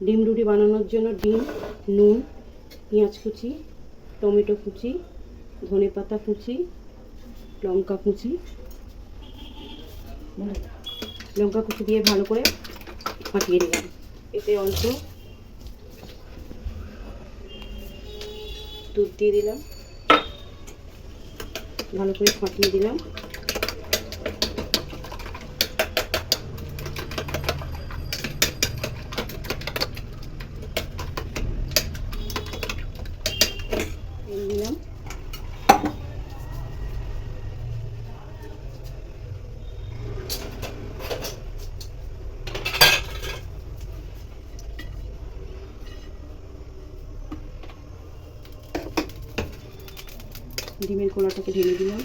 ডিম রুটি বানানোর জন্য ডিম, নুন, পেঁয়াজ কুচি, টমেটো কুচি, ধনে পাতা কুচি, লঙ্কা কুচি। লঙ্কা কুচি দিয়ে ভালো করে ফাটিয়ে দিলাম এতে অল্প দুধ দিয়ে দিলাম। ভালো করে ফাটিয়ে দিলাম এই দিলাম ডিমের কোলাটাকে ঢেলে দিলাম।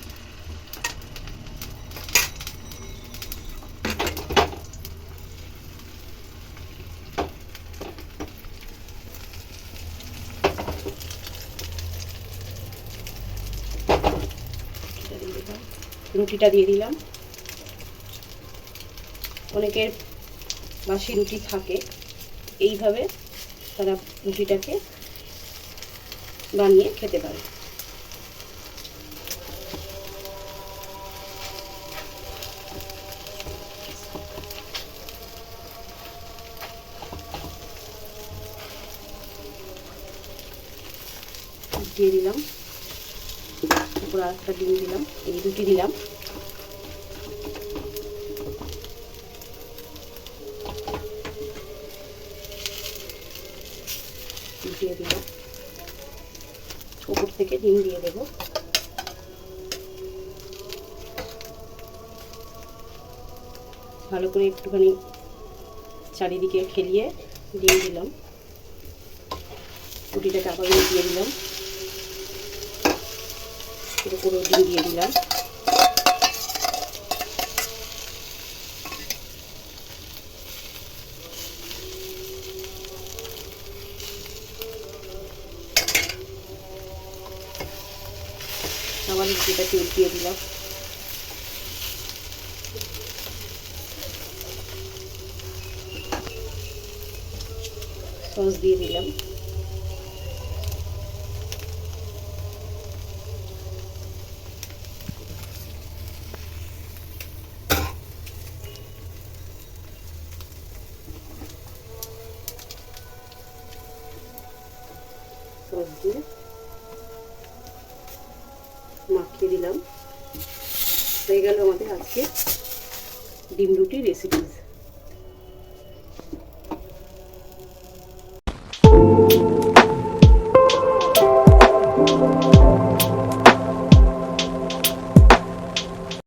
রুটিটা দিয়ে দিলাম। অনেকের বাসি রুটি থাকে। এইভাবে তারা রুটিটাকে বানিয়ে খেতে পারে। দিয়ে দিলাম। তারপর আর একটা ডিম দিলাম, এই রুটি দিলাম। দিয়ে দিলাম। উপর থেকে ডিম দিয়ে দেবো। ভালো করে একটুখানি চারিদিকে খেলিয়ে দিয়ে দিলাম। রুটিটাকে আবার দিয়ে দিলাম। পুরো ডিম দিয়ে দিলাম। আবার রুটিটাকে উল্টিয়ে দিলাম। সস দিয়ে দিলাম। সস দিয়ে মাখিয়ে দিলাম। হয়ে গেল আমাদের আজকে ডিম রুটি রেসিপিস